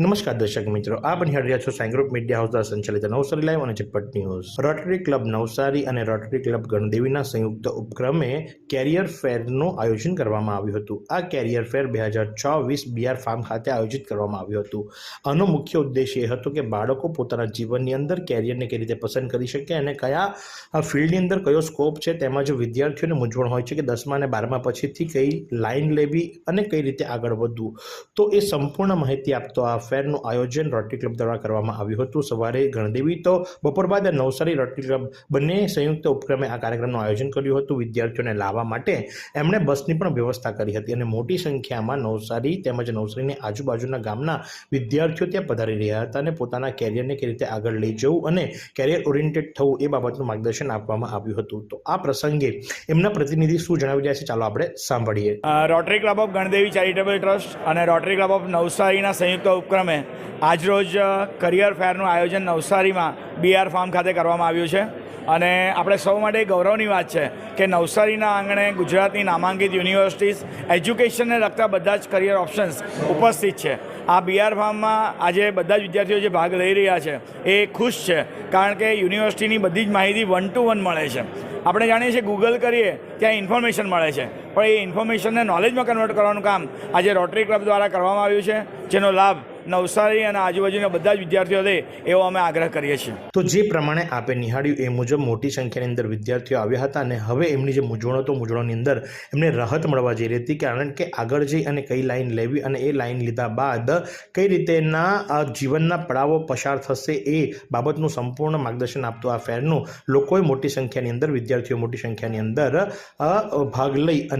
નમસ્કાર દર્શક મિત્રો, આપ નિહાળી રહ્યા છો સાઈ મીડિયા હાઉસ દ્વારા સંચાલિત નવસારી લાઈવ અને ઝટપટ ન્યૂઝ. રોટરી ક્લબ નવસારી અને રોટરી ક્લબ ગણદેવીના સંયુક્ત ઉપક્રમે કેરિયર ફેરનું આયોજન કરવામાં આવ્યું હતું. આ કેરિયર ફેર બે હજાર ચોવીસ બિહાર ફાર્મ ખાતે આયોજિત કરવામાં આવ્યું હતું. આનો મુખ્ય ઉદ્દેશ એ હતો કે બાળકો પોતાના જીવનની અંદર કેરિયરને કઈ રીતે પસંદ કરી શકે અને કયા ફિલ્ડની અંદર કયો સ્કોપ છે તેમજ વિદ્યાર્થીઓને મૂંઝવણ હોય છે કે દસમા અને બારમા પછીથી કઈ લાઈન લેવી અને કઈ રીતે આગળ વધવું. તો એ સંપૂર્ણ માહિતી આપતો આ ફેરનું આયોજન રોટરી ક્લબ દ્વારા કરવામાં આવ્યું હતું. સવારે ગણદેવી તો બપોર બાદ નવસારી રોટરી ક્લબ બંને સંયુક્ત ઉપક્રમે આ કાર્યક્રમનું આયોજન કર્યું હતું. વિદ્યાર્થીઓને લાવવા માટે એમણે બસની પણ વ્યવસ્થા કરી હતી અને મોટી સંખ્યામાં નવસારી તેમજ નવસારીની આજુબાજુના ગામના વિદ્યાર્થીઓ ત્યાં પધારી રહ્યા હતા અને પોતાના કેરિયરને કેવી રીતે આગળ લઈ જવું અને કેરિયર ઓરિએન્ટેડ થવું એ બાબતનું માર્ગદર્શન આપવામાં આવ્યું હતું. તો આ પ્રસંગે એમના પ્રતિનિધિ શું જણાવી રહ્યા છે ચાલો આપણે સાંભળીએ. Rotary club of Gandevi charitable trust અને રોટરી ક્લબ ઓફ નવસારીના સંયુક્ત ઉપક્રમે આજરોજ અ, કરિયર ફેરનું આયોજન નવસારીમાં બીઆર ફાર્મ ખાતે કરવામાં આવ્યું છે. અને આપણે સૌ માટે ગૌરવની વાત છે કે નવસારીના આંગણે ગુજરાતની નામાંકિત યુનિવર્સિટીઝ એજ્યુકેશનને લગતા બધા જ કરિયર ઓપ્શન્સ ઉપસ્થિત છે. આ બીઆર ફાર્મમાં આજે બધા જ વિદ્યાર્થીઓ જે ભાગ લઈ રહ્યા છે એ ખુશ છે કારણ કે યુનિવર્સિટીની બધી જ માહિતી વન ટુ વન મળે છે. આપણે જાણીએ છીએ ગૂગલ કરીએ ત્યાં ઇન્ફોર્મેશન મળે છે. પણ એ ઇન્ફોર્મેશનને નોલેજમાં કન્વર્ટ કરવાનું કામ આજે રોટરી ક્લબ દ્વારા કરવામાં આવ્યું છે, જેનો લાભ નવસારી અને આજુબાજુના બધા જ વિદ્યાર્થીઓ લે એવો અમે આગ્રહ કરીએ છીએ. તો જે પ્રમાણે આપે નિહાળ્યું એ મુજબ મોટી સંખ્યાની અંદર વિદ્યાર્થીઓ આવ્યા હતા અને હવે એમની જે મૂંઝવણો તો મૂંઝવણોની અંદર એમને રાહત મળવા જઈ રહી હતી, કારણ કે આગળ જઈ અને કઈ લાઈન લેવી અને એ લાઈન લીધા બાદ કઈ રીતેના જીવનના પડાવો પસાર થશે એ બાબતનું સંપૂર્ણ માર્ગદર્શન આપતું આ ફેરનું લોકોએ મોટી સંખ્યાની અંદર, વિદ્યાર્થીઓ મોટી સંખ્યાની અંદર ભાગ લઈ અને